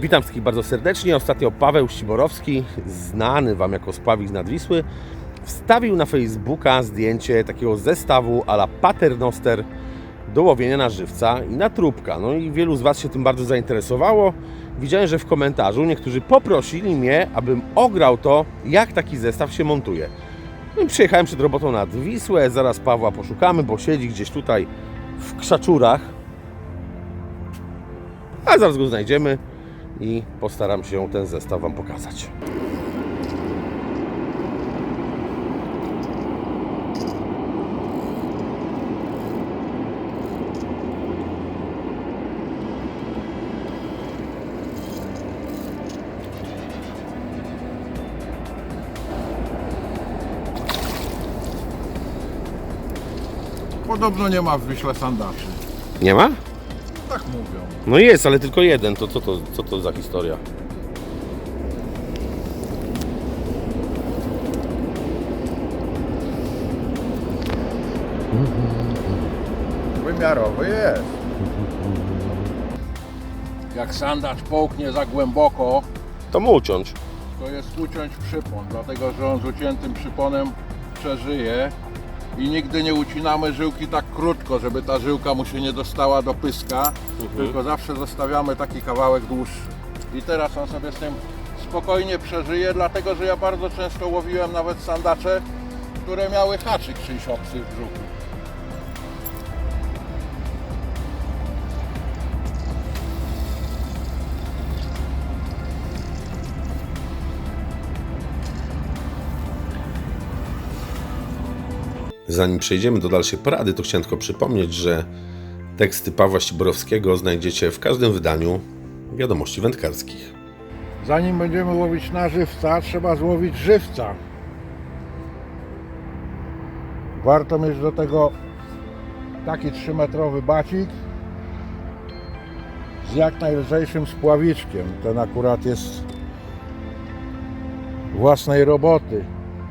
Witam wszystkich bardzo serdecznie. Ostatnio Paweł Ściborowski, znany Wam jako Spławik z Nadwisły, wstawił na Facebooka zdjęcie takiego zestawu a la paternoster do łowienia na żywca i na trubka. No i wielu z Was się tym bardzo zainteresowało. Widziałem, że w komentarzu niektórzy poprosili mnie, abym ograł to, jak taki zestaw się montuje. No i przyjechałem przed robotą nad Wisłę, zaraz Pawła poszukamy, bo siedzi gdzieś tutaj w krzaczurach. A zaraz go znajdziemy i postaram się ten zestaw Wam pokazać. Podobno nie ma w Wiśle sandaczy. Nie ma? Tak mówią. No jest, ale tylko jeden. To co to, co to za historia? Wymiarowy jest. Jak sandacz połknie za głęboko, To mu uciąć. to jest uciąć przypon, dlatego że on z uciętym przyponem przeżyje i nigdy nie ucinamy żyłki tak krótko, żeby ta żyłka mu się nie dostała do pyska, tylko zawsze zostawiamy taki kawałek dłuższy. I teraz on sobie z tym spokojnie przeżyje, dlatego że ja bardzo często łowiłem nawet sandacze, które miały haczyk czyjś obcy w brzuchu. Zanim przejdziemy do dalszej porady, to chciałem tylko przypomnieć, że teksty Pawła Ściborowskiego znajdziecie w każdym wydaniu wiadomości wędkarskich. Zanim będziemy łowić na żywca, trzeba złowić żywca. Warto mieć do tego taki 3-metrowy bacik z jak najlżejszym spławiczkiem. Ten akurat jest własnej roboty.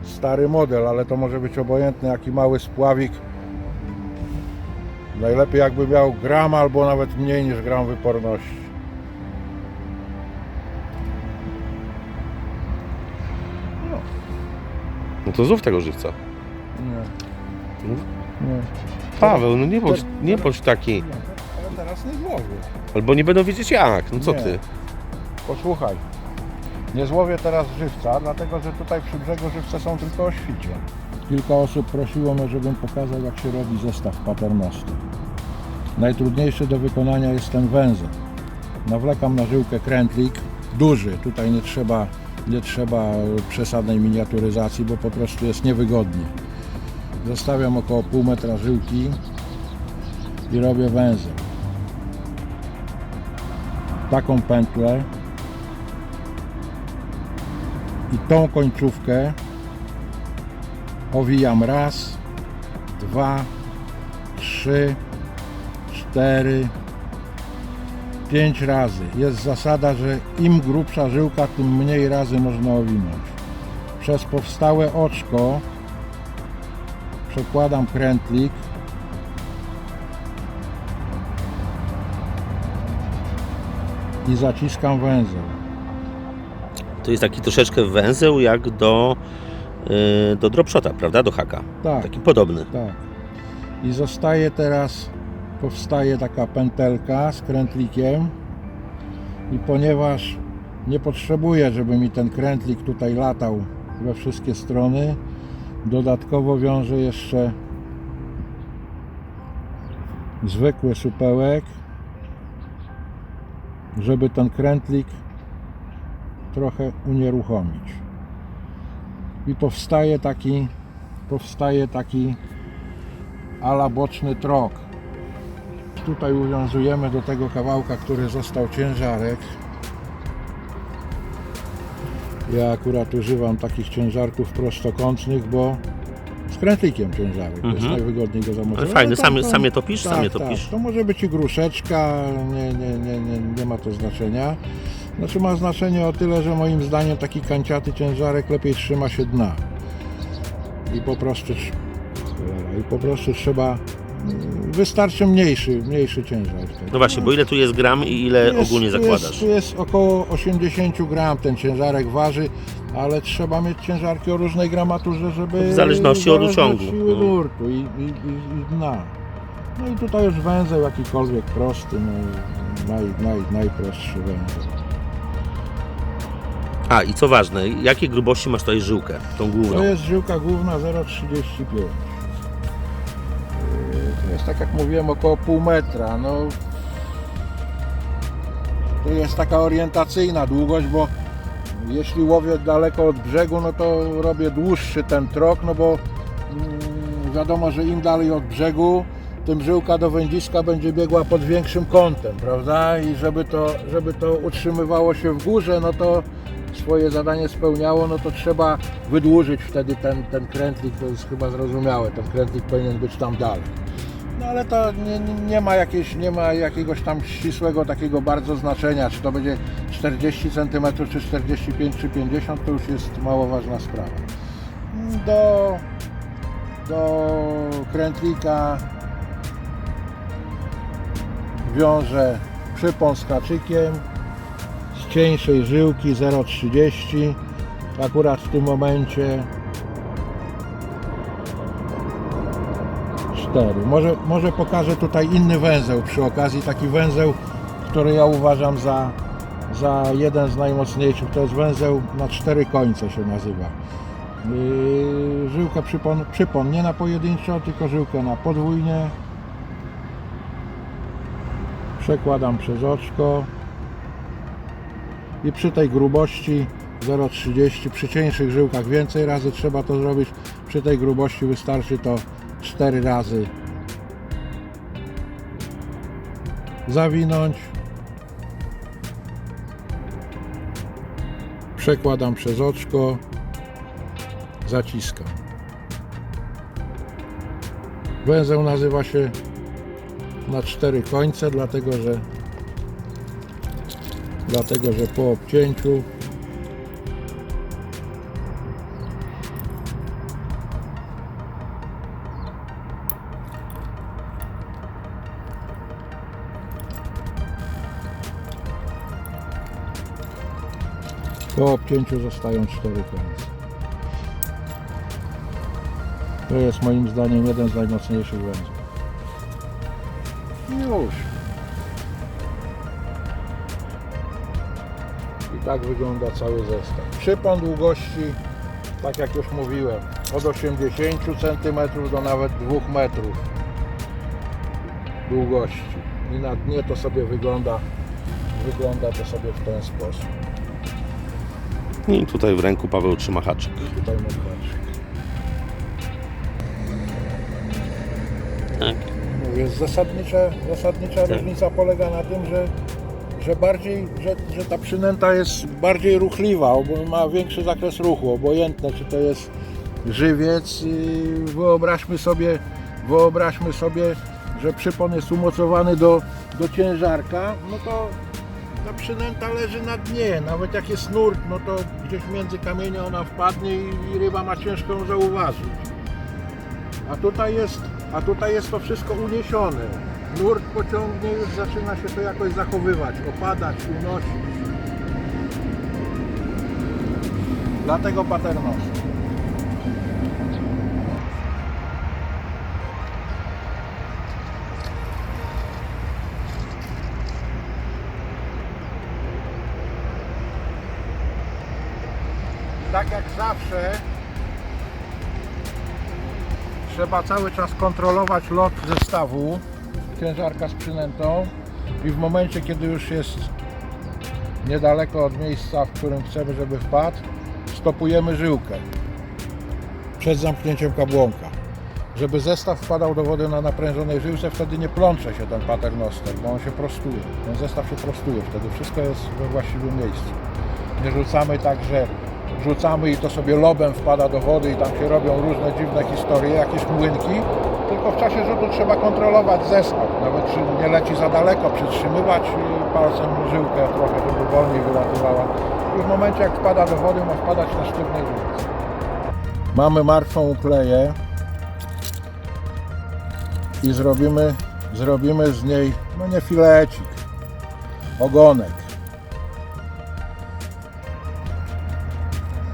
Stary model, ale to może być obojętny jaki mały spławik. Najlepiej jakby miał gram albo nawet mniej niż gram wyporności. No to znów tego żywca. Nie, nie. Paweł, no nie bądź, nie bądź taki. Ale teraz nie złowię. Albo nie będą wiedzieć jak. No co Nie. ty? Posłuchaj, nie złowię teraz żywca, dlatego że tutaj przy brzegu żywce są tylko o świcie. Kilka osób prosiło mnie, żebym pokazał jak się robi zestaw paternosty. Najtrudniejszy do wykonania jest ten węzeł. Nawlekam na żyłkę krętlik, duży, tutaj nie trzeba, nie trzeba przesadnej miniaturyzacji, bo po prostu jest niewygodnie. Zostawiam około pół metra żyłki i robię węzeł. Taką pętlę i tą końcówkę owijam raz, dwa, trzy, cztery, pięć razy. Jest zasada, że im grubsza żyłka, tym mniej razy można owinąć. Przez powstałe oczko przekładam krętlik i zaciskam węzeł. To jest taki troszeczkę węzeł jak do, yy, do dropshota, prawda? Do haka. Tak. Taki podobny. Tak. I zostaje teraz, powstaje taka pętelka z krętlikiem i ponieważ nie potrzebuję, żeby mi ten krętlik tutaj latał we wszystkie strony, dodatkowo wiążę jeszcze zwykły supełek, żeby ten krętlik trochę unieruchomić. I powstaje taki powstaje taki ala boczny trok. Tutaj uwiązujemy do tego kawałka, który został ciężarek. Ja akurat używam takich ciężarków prostokątnych, bo z krętlikiem ciężarek. Jest Mhm. najwygodniej go zamocować. Ale fajny, No sam, to- sam je topisz? tak, sam je tak. topisz? To może być i gruszeczka, nie, nie, nie, nie, nie ma to znaczenia. Znaczy ma znaczenie o tyle, że moim zdaniem taki kanciaty ciężarek lepiej trzyma się dna. I po prostu, cholera, i po prostu trzeba wystarczy mniejszy, mniejszy ciężar. wtedy. No właśnie, bo ile tu jest gram i ile Jest- ogólnie zakładasz? Jest, tu jest około 80 gram ten ciężarek waży, ale trzeba mieć ciężarki o różnej gramaturze, żeby... W zależności od uciągu. siły No. nurtu i, i, i, i dna. No i tutaj już węzeł jakikolwiek prosty, no, naj, naj, najprostszy węzeł. A i co ważne, jakie grubości masz tutaj żyłkę, tą główną? To jest żyłka główna 0,35. Yy, To jest tak jak mówiłem około pół metra. No, to jest taka orientacyjna długość, bo jeśli łowię daleko od brzegu, no to robię dłuższy ten trok, no bo mm, wiadomo, że im dalej od brzegu, tym żyłka do wędziska będzie biegła pod większym kątem, prawda? I żeby to, żeby to utrzymywało się w górze, no to swoje zadanie spełniało, no to trzeba wydłużyć wtedy ten, ten krętlik, to jest chyba zrozumiałe, ten krętlik powinien być tam dalej. No ale to nie, nie- ma jakieś, nie ma jakiegoś tam ścisłego takiego bardzo znaczenia, czy to będzie 40 cm, czy 45, czy 50, to już jest mało ważna sprawa. Do, do krętlika wiążę przypon z haczykiem cieńszej żyłki 0,30 akurat w tym momencie. 4 może, może pokażę tutaj inny węzeł przy okazji. Taki węzeł, który ja uważam za, za jeden z najmocniejszych. To jest węzeł na cztery końce się nazywa. Yy, żyłka przypon, przypon nie na pojedynczo tylko żyłkę na podwójnie. Przekładam przez oczko i przy tej grubości 0,30 przy cieńszych żyłkach więcej razy trzeba to zrobić. Przy tej grubości wystarczy to 4 razy zawinąć. Przekładam przez oczko zaciskam. Węzeł nazywa się na cztery końce, dlatego że dlatego, że po obcięciu po obcięciu zostają cztery końce. To jest moim zdaniem jeden z najmocniejszych węzłów. Już. Tak wygląda cały zestaw. Przypon długości, tak jak już mówiłem, od 80 cm do nawet 2 metrów długości. I na dnie to sobie wygląda, wygląda to sobie w ten sposób. I tutaj w ręku Paweł trzyma haczyk. I tutaj mam patrzeć. Tak. Mówię, zasadnicza, zasadnicza różnica polega na tym, że, że bardziej, że, że ta przynęta jest bardziej ruchliwa, bo ma większy zakres ruchu, obojętne czy to jest żywiec. Wyobraźmy sobie, wyobraźmy sobie, że przypon jest umocowany do, do ciężarka, no to ta przynęta leży na dnie, nawet jak jest nurt, no to gdzieś między kamienie ona wpadnie i ryba ma ciężko ją zauważyć. A tutaj jest, a tutaj jest to wszystko uniesione. Nurt pociągnie, już zaczyna się to jakoś zachowywać, opadać, unosić. Dlatego paterność. Tak jak zawsze trzeba cały czas kontrolować lot zestawu ciężarka z przynętą i w momencie kiedy już jest niedaleko od miejsca, w którym chcemy, żeby wpadł, stopujemy żyłkę przed zamknięciem kabłonka. Żeby zestaw wpadał do wody na naprężonej żyłce, wtedy nie plącze się ten paternoster, bo on się prostuje. Ten zestaw się prostuje, wtedy wszystko jest we właściwym miejscu. Nie rzucamy tak, że rzucamy i to sobie lobem wpada do wody i tam się robią różne dziwne historie, jakieś młynki, tylko w czasie rzutu trzeba kontrolować zestaw, nawet czy nie leci za daleko, przytrzymywać palcem żyłkę trochę, żeby wolniej wylatywała. I w momencie jak wpada do wody, ma wpadać na sztywnej żyłce. Mamy martwą ukleję. i zrobimy, zrobimy z niej, no nie filecik, ogonek.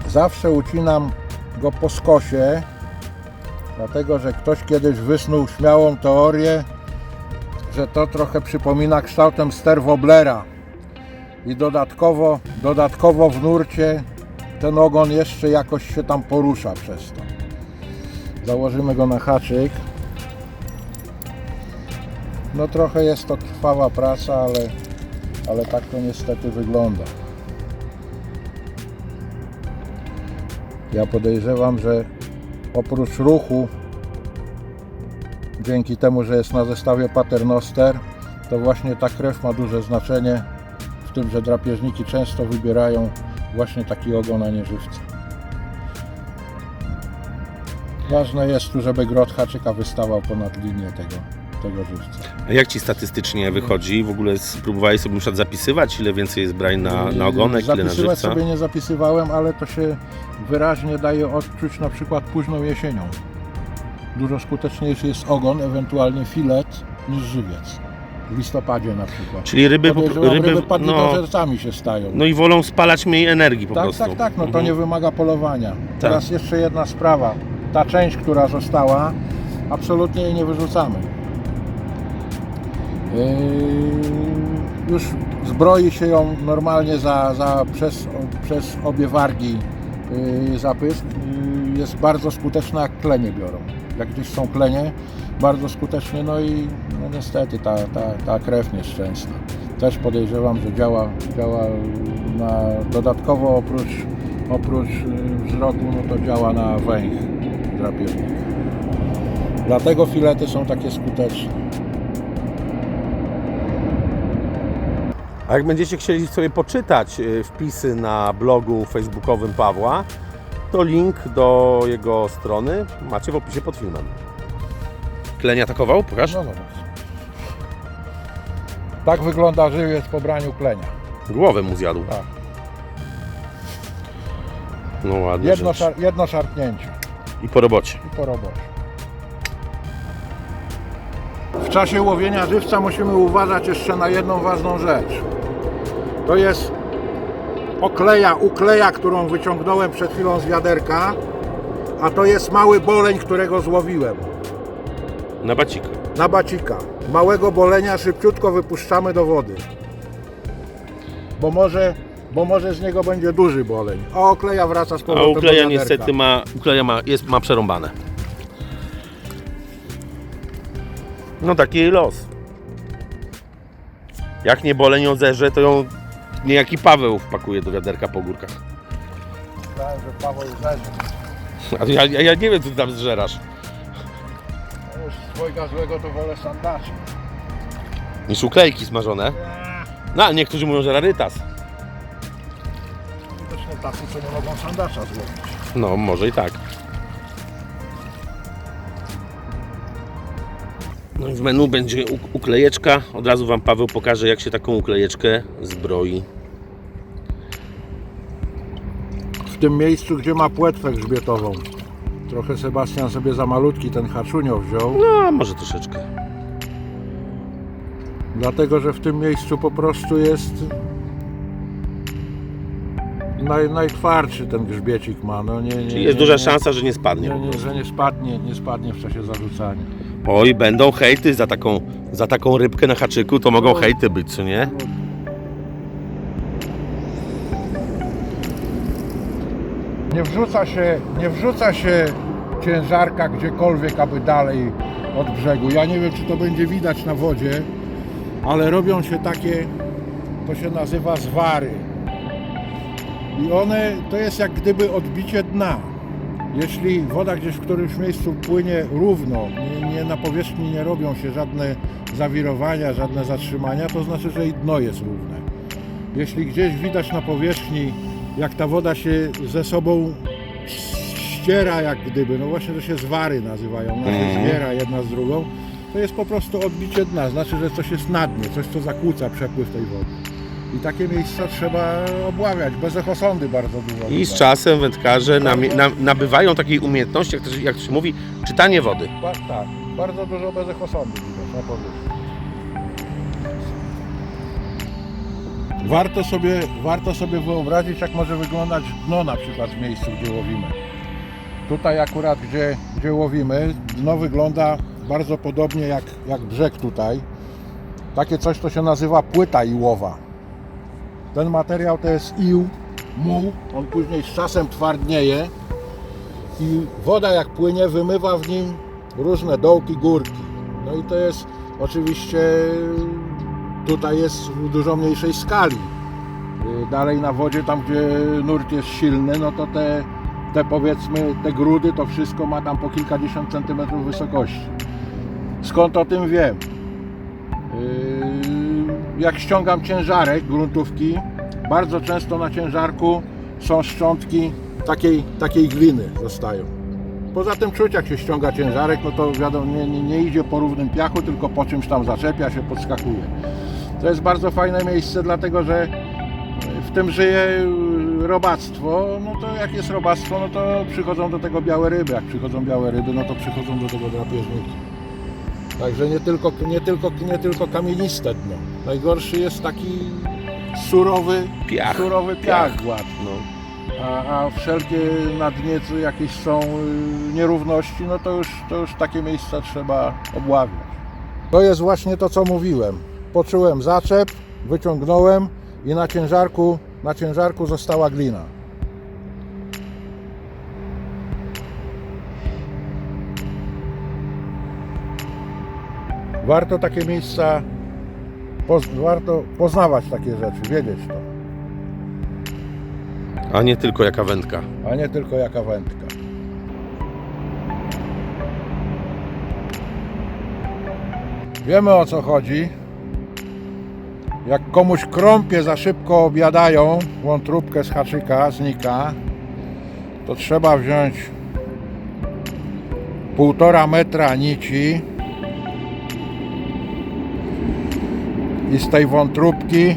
Zawsze ucinam go po skosie, dlatego że ktoś kiedyś wysnuł śmiałą teorię, że to trochę przypomina kształtem ster Woblera i dodatkowo, dodatkowo w nurcie ten ogon jeszcze jakoś się tam porusza przez to. Założymy go na haczyk. No trochę jest to trwała praca, ale, ale tak to niestety wygląda. Ja podejrzewam, że oprócz ruchu, dzięki temu, że jest na zestawie paternoster, to właśnie ta krew ma duże znaczenie w tym, że drapieżniki często wybierają właśnie taki ogon, a nie żywca. Ważne jest tu, żeby grot haczyka wystawał ponad linię tego, tego żywca. A jak Ci statystycznie wychodzi? W ogóle spróbowałeś sobie na przykład zapisywać, ile więcej jest brań na, na ogonek, ile na Zapisywać żywca? sobie nie zapisywałem, ale to się wyraźnie daje odczuć na przykład późną jesienią. Dużo skuteczniejszy jest ogon, ewentualnie filet, niż żywiec. W listopadzie na przykład. Czyli ryby, ryby, ryby ryby no, padlitożercami się stają. no i wolą spalać mniej energii po tak, prostu. tak, tak, no to Mhm. nie wymaga polowania. Teraz jeszcze jedna sprawa. Ta część, która została, absolutnie jej nie wyrzucamy. Yy, już zbroi się ją normalnie za, za, przez, przez obie wargi yy, zapysk. Yy, jest bardzo skuteczna, jak klenie biorą. Jak gdzieś są klenie, bardzo skutecznie, no i no niestety ta, ta, ta krew nieszczęsna. Też podejrzewam, że działa, działa na, dodatkowo oprócz, oprócz wzroku, no to działa na węch drapieżnika. Dlatego filety są takie skuteczne. A jak będziecie chcieli sobie poczytać y, wpisy na blogu facebookowym Pawła, to link do jego strony macie w opisie pod filmem. Kleń atakował? Pokaż. No zobacz. Tak wygląda żywiec po braniu klenia. Głowę mu zjadł. Tak. No ładnie. Jedno, rzecz. szar, jedno szarpnięcie I po robocie. i po robocie. Czasie łowienia żywca musimy uważać jeszcze na jedną ważną rzecz. To jest okleja, ukleja, którą wyciągnąłem przed chwilą z wiaderka, a to jest mały boleń, którego złowiłem. Na bacika. na bacika. Małego bolenia szybciutko wypuszczamy do wody. Bo może, bo może z niego będzie duży boleń. A okleja wraca z A powrotem ukleja do wiaderka. niestety ma, ukleja ma, jest, ma przerąbane. No taki jej los. Jak nie boleń ją zerze, to ją niejaki Paweł wpakuje do wiaderka po górkach. Myślałem, że Paweł zerzy. A ja, ja, ja nie wiem, co ty tam zżerasz. No Już dwojga złego to wolę sandaczy. Niż uklejki smażone. No, ale niektórzy mówią, że rarytas. Widocznie tacy, co nie mogą sandacza złowić. No, może i tak. No w menu będzie uk- uklejeczka. Od razu Wam Paweł pokaże, jak się taką uklejeczkę zbroi. W tym miejscu, gdzie ma płetwę grzbietową. Trochę Sebastian sobie za malutki ten haczunio wziął. No, może troszeczkę. Dlatego, że w tym miejscu po prostu jest naj, najtwardszy ten grzbiecik ma. No nie, nie, Czyli jest nie, duża nie, szansa, że nie spadnie. Nie, nie, że nie spadnie, nie spadnie w czasie zarzucania. Oj, będą hejty za taką, za taką rybkę na haczyku, to mogą hejty być, co nie? Nie wrzuca się, nie wrzuca się ciężarka gdziekolwiek, aby dalej od brzegu. Ja nie wiem, czy to będzie widać na wodzie, ale robią się takie, to się nazywa zwary. I one, to jest jak gdyby odbicie dna. Jeśli woda gdzieś w którymś miejscu płynie równo, nie, nie na powierzchni nie robią się żadne zawirowania, żadne zatrzymania, to znaczy, że i dno jest równe. Jeśli gdzieś widać na powierzchni, jak ta woda się ze sobą ściera, jak gdyby, no właśnie to się zwary nazywają, ona się Mhm. zbiera jedna z drugą, to jest po prostu odbicie dna, znaczy, że coś jest na dnie, coś, co zakłóca przepływ tej wody. I takie miejsca trzeba obławiać, bez echosondy bardzo dużo. I z czasem wędkarze na, nabywają takiej umiejętności, jak to, się- jak to się mówi, czytanie wody. Tak, tak. bardzo dużo bezechosądu widać na powierzchni. Warto sobie, warto sobie wyobrazić, jak może wyglądać dno na przykład w miejscu, gdzie łowimy. Tutaj akurat, gdzie, gdzie łowimy, dno wygląda bardzo podobnie jak, jak brzeg tutaj. Takie coś, to się nazywa płyta iłowa. Ten materiał to jest ił, muł, on później z czasem twardnieje i woda jak płynie wymywa w nim różne dołki, górki. No i to jest oczywiście tutaj jest w dużo mniejszej skali. Y, Dalej na wodzie, tam gdzie nurt jest silny, no to te, te powiedzmy te grudy, to wszystko ma tam po kilkadziesiąt centymetrów wysokości. Skąd o tym wiem? Jak ściągam ciężarek gruntówki, bardzo często na ciężarku są szczątki takiej, takiej gliny zostają. Poza tym czuć jak się ściąga ciężarek, no to wiadomo, nie, nie, nie idzie po równym piachu, tylko po czymś tam zaczepia się, podskakuje. To jest bardzo fajne miejsce, dlatego że w tym żyje robactwo, no to jak jest robactwo, no to przychodzą do tego białe ryby, jak przychodzą białe ryby, no to przychodzą do tego drapieżniki. Także nie tylko, nie tylko, nie tylko kamieniste dno. Najgorszy jest taki surowy, Piach. surowy piach gładki. No. A, a wszelkie na dnie jakieś są y, nierówności, no to już, to już takie miejsca trzeba obławiać. To jest właśnie to, co mówiłem. Poczułem zaczep, wyciągnąłem i na ciężarku, na ciężarku została glina. Warto takie miejsca, poz, warto poznawać takie rzeczy, wiedzieć to. A nie tylko jaka wędka. a nie tylko jaka wędka. Wiemy o co chodzi. Jak komuś krąpie za szybko objadają wątróbkę z haczyka, znika, to trzeba wziąć półtora metra nici i z tej wątróbki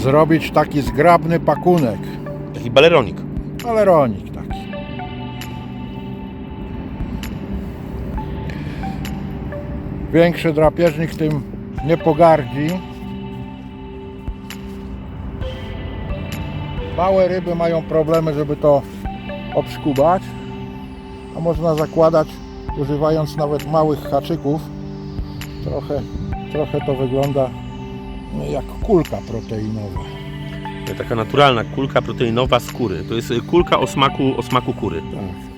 zrobić taki zgrabny pakunek. Taki baleronik. Baleronik taki. Większy drapieżnik tym nie pogardzi. Małe ryby mają problemy, żeby to obskubać, a można zakładać używając nawet małych haczyków. Trochę, trochę to wygląda jak kulka proteinowa. Taka naturalna kulka proteinowa skóry. To jest y, kulka o smaku, o smaku kury. Tak.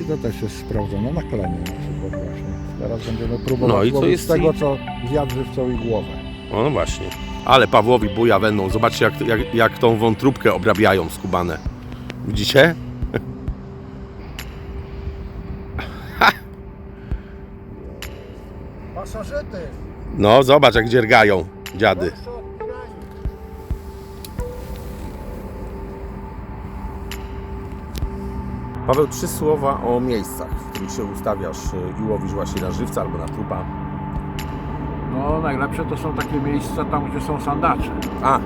I to też jest sprawdzone na klenie na przykład właśnie. Teraz będziemy próbować No i co jest z tego, co zjadł żywcą i głowę. O, no właśnie. Ale Pawłowi buja będą. Zobaczcie, jak, jak, jak tą wątróbkę obrabiają skubane. Widzicie? No, zobacz, jak dziergają dziady. Paweł, trzy słowa o miejscach, w których się ustawiasz y, i łowisz właśnie na żywca albo na trupa. No najlepsze to są takie miejsca tam, gdzie są sandacze. A,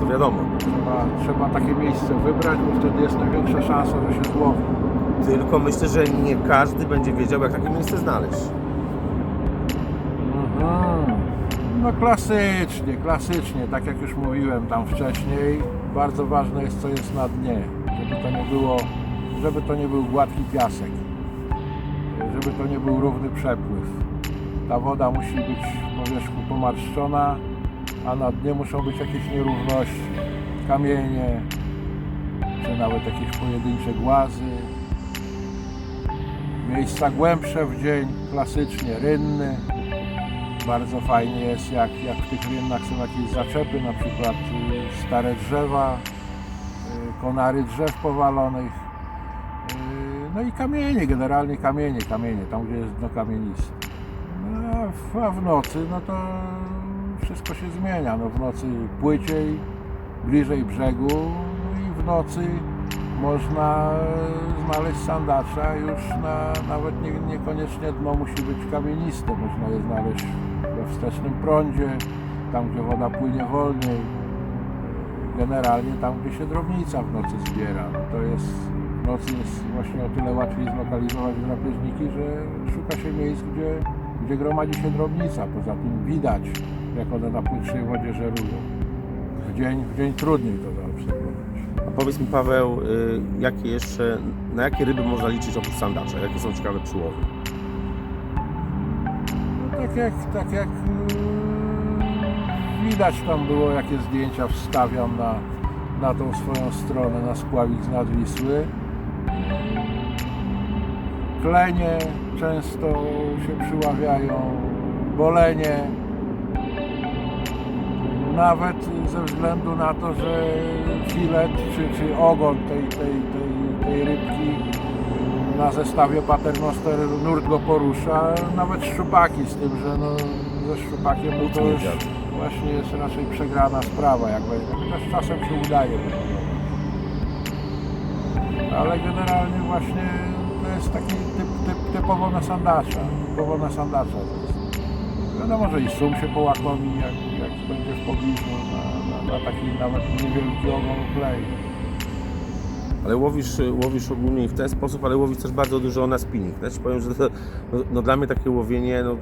to wiadomo. Trzeba, trzeba takie miejsce wybrać, bo wtedy jest największa szansa, że się złowi. Tylko myślę, że nie każdy będzie wiedział, jak takie miejsce znaleźć. No klasycznie, klasycznie, tak jak już mówiłem tam wcześniej, bardzo ważne jest co jest na dnie, żeby to nie było, żeby to nie był gładki piasek, żeby to nie był równy przepływ. Ta woda musi być po wierzchu pomarszczona, a na dnie muszą być jakieś nierówności, kamienie, czy nawet jakieś pojedyncze głazy. Miejsca głębsze w dzień, klasycznie rynny, bardzo fajnie jest, jak, jak w tych rynnach są jakieś zaczepy, na przykład y, stare drzewa, y, konary drzew powalonych, y, no i kamienie, generalnie kamienie, kamienie, tam gdzie jest dno kamieniste. No, a w, nocy, no to wszystko się zmienia, no w nocy płyciej, bliżej brzegu no i w nocy można znaleźć sandacza już na, nawet nie, niekoniecznie dno musi być kamieniste, można je znaleźć wstecznym prądzie, tam gdzie woda płynie wolniej, generalnie tam gdzie się drobnica w nocy zbiera, to jest nocy jest właśnie o tyle łatwiej zlokalizować drapieżniki, że szuka się miejsc, gdzie, gdzie gromadzi się drobnica. Poza tym widać, jak one na płytszej wodzie żerują. W dzień, w dzień trudniej to zaobserwować. A powiedz mi Paweł, y, jakie jeszcze, na jakie ryby można liczyć oprócz sandacza? Jakie są ciekawe przyłowy? Tak jak, tak jak yy, widać tam było, jakie zdjęcia wstawiam na, na tą swoją stronę, na spławik z Nadwisły. Klenie często się przyławiają, bolenie. Nawet ze względu na to, że filet czy, czy ogon tej, tej, tej, tej rybki na zestawie paternoster nurt go porusza, nawet szczupaki z tym, że no, ze szczupakiem no to już właśnie jest raczej przegrana sprawa, jak. Chociaż czasem się udaje. Ale generalnie właśnie to jest taki typ, typ, typowo na sandacza. Typowo na sandacza to jest. Wiadomo, że i sum się połakomi, jak, jak będzie w pobliżu na, na, na taki nawet niewielki ogon klei. Ale łowisz, łowisz ogólnie w ten sposób, ale łowisz też bardzo dużo na spinning. Ci powiem, że to, no, no dla mnie takie łowienie no,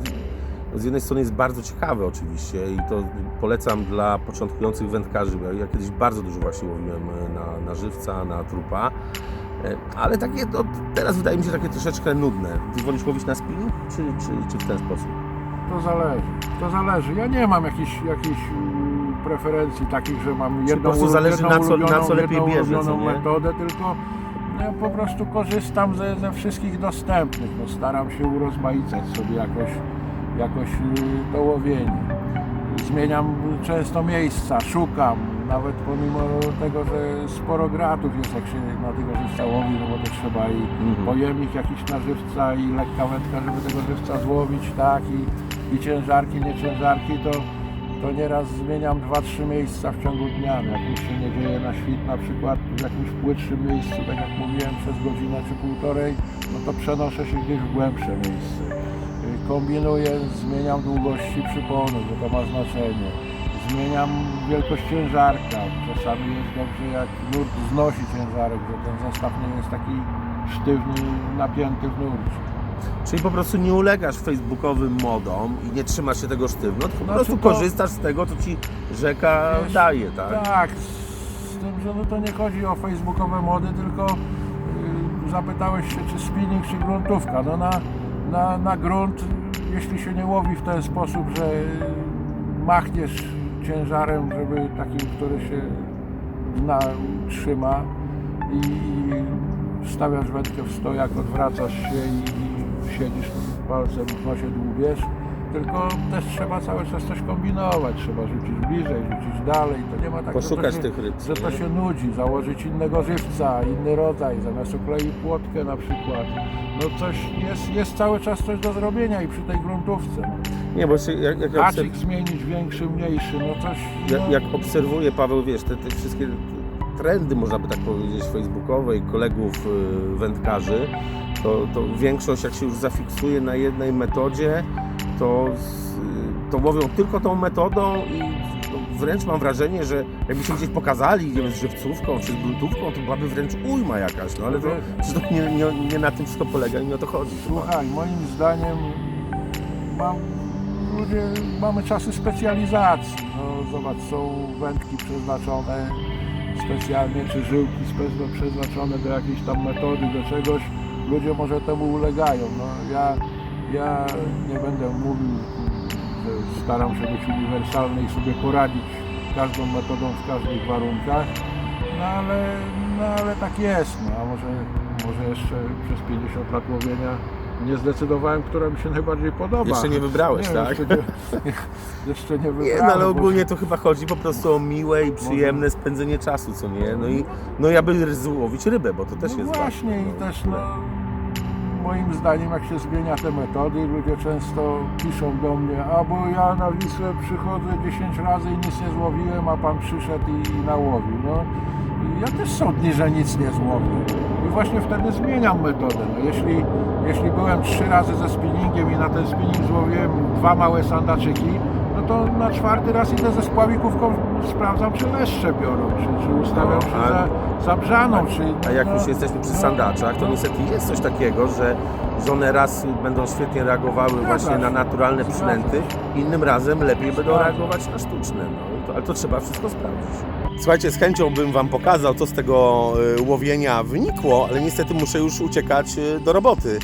z jednej strony jest bardzo ciekawe oczywiście i to polecam dla początkujących wędkarzy. Ja kiedyś bardzo dużo właśnie łowiłem e, na, na żywca, na trupa. E, Ale takie, no, teraz wydaje mi się takie troszeczkę nudne. Ty wolisz łowić na spinning, czy, czy, czy w ten sposób? To zależy. To zależy. Ja nie mam jakichś, jakichś preferencji takich, że mam jedną, po prostu zależy, jedną na co- na co ulubioną- lepiej jedną bierze, co ulubioną nie? metodę, tylko ja po prostu korzystam ze, ze wszystkich dostępnych. No, staram się urozmaicać sobie jakoś, jakoś y, to łowienie. Zmieniam często miejsca, szukam. Nawet pomimo tego, że sporo gratów jest, jak się na tego żywca łowi, no bo to trzeba i Mhm. pojemnik jakiś na żywca i lekka wędka, żeby tego żywca złowić, tak, i, i ciężarki, nie ciężarki, to, to nieraz zmieniam 2-3 miejsca w ciągu dnia. No, Jak mi się nie dzieje na świt, na przykład w jakimś płytszym miejscu, tak jak mówiłem, przez godzinę czy półtorej, no to przenoszę się gdzieś w głębsze miejsce. Y, Kombinuję, zmieniam długości przyponu, bo to ma znaczenie. Zmieniam wielkość ciężarka. Czasami jest dobrze, jak nurt znosi ciężarek, że ten zestaw nie jest taki sztywny, napięty w nurcie. Czyli po prostu nie ulegasz facebookowym modom i nie trzymasz się tego sztywno, tylko po Znaczy prostu korzystasz z tego, co ci rzeka Wiesz, daje, tak? Tak, z tym, że no to nie chodzi o facebookowe mody, tylko yy, zapytałeś się, czy spinning, czy gruntówka. No na, na, na grunt, jeśli się nie łowi w ten sposób, że machniesz ciężarem, żeby takim, który się dna trzyma i, wstawiasz wędkę w stojak, odwracasz się i siedzisz palcem w nosie dłubiesz, tylko też trzeba cały czas coś kombinować, trzeba rzucić bliżej, rzucić dalej, to nie ma tak, że Poszukać to się, tych ryb. że to się nudzi, założyć innego żywca, inny rodzaj, zamiast uklei płotkę na przykład. No coś, jest, jest cały czas coś do zrobienia i przy tej gruntówce. Nie, bo jeszcze jak, jak, obserw- zmienić, większy, mniejszy, no coś... jak, no, jak obserwuję, Paweł, wiesz, te, te wszystkie trendy, można by tak powiedzieć, facebookowe i kolegów y, wędkarzy, to, to większość, jak się już zafiksuje na jednej metodzie, to, to łowią tylko tą metodą i no, wręcz mam wrażenie, że jakbyśmy gdzieś pokazali, nie wiem, z żywcówką czy z gruntówką, to byłaby wręcz ujma jakaś, no ale to, to nie, nie, nie na tym wszystko polega i nie o to chodzi. Słuchaj, moim zdaniem mam, ludzie, mamy czasy specjalizacji. No, zobacz, są wędki przeznaczone specjalnie, czy żyłki przeznaczone do jakiejś tam metody, do czegoś. Ludzie może temu ulegają. No, ja, ja nie będę mówił, że staram się być uniwersalny i sobie poradzić każdą metodą w każdych warunkach. No ale, no ale tak jest, no a może, może jeszcze przez 50 lat łowienia nie zdecydowałem, która mi się najbardziej podoba. Jeszcze nie wybrałeś, nie, tak? Jeszcze nie, jeszcze nie wybrałem. Nie, no ale ogólnie to chyba chodzi po prostu o miłe i przyjemne spędzenie czasu, co nie? No i, no i aby złowić rybę, bo to też no jest właśnie ważne. i no. też no, moim zdaniem jak się zmienia te metody, ludzie często piszą do mnie, a bo ja na Wisłę przychodzę 10 razy i nic nie złowiłem, a pan przyszedł i, i nałowił. No, ja też są dni, że nic nie złowię. I właśnie wtedy zmieniam metodę. No, jeśli, jeśli byłem trzy razy ze spinningiem i na ten spinning złowiłem dwa małe sandaczyki, no to na czwarty raz idę ze spławikówką, sprawdzam czy leszcze biorą, czy, czy ustawiam No, się a- za, za brzaną, czy... A jak no, już jesteśmy przy no, sandaczach, to no. niestety jest coś takiego, że, że one raz będą świetnie reagowały właśnie się. na naturalne Zgadza przynęty, innym razem lepiej będą reagować na sztuczne. No, to, ale to trzeba wszystko sprawdzić. Słuchajcie, z chęcią bym Wam pokazał, co z tego y, łowienia wynikło, ale niestety muszę już uciekać y, do roboty.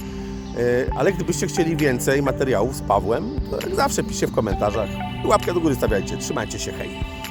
Y, Ale gdybyście chcieli więcej materiałów z Pawłem, to jak zawsze piszcie w komentarzach łapkę do góry stawiajcie. Trzymajcie się, hej!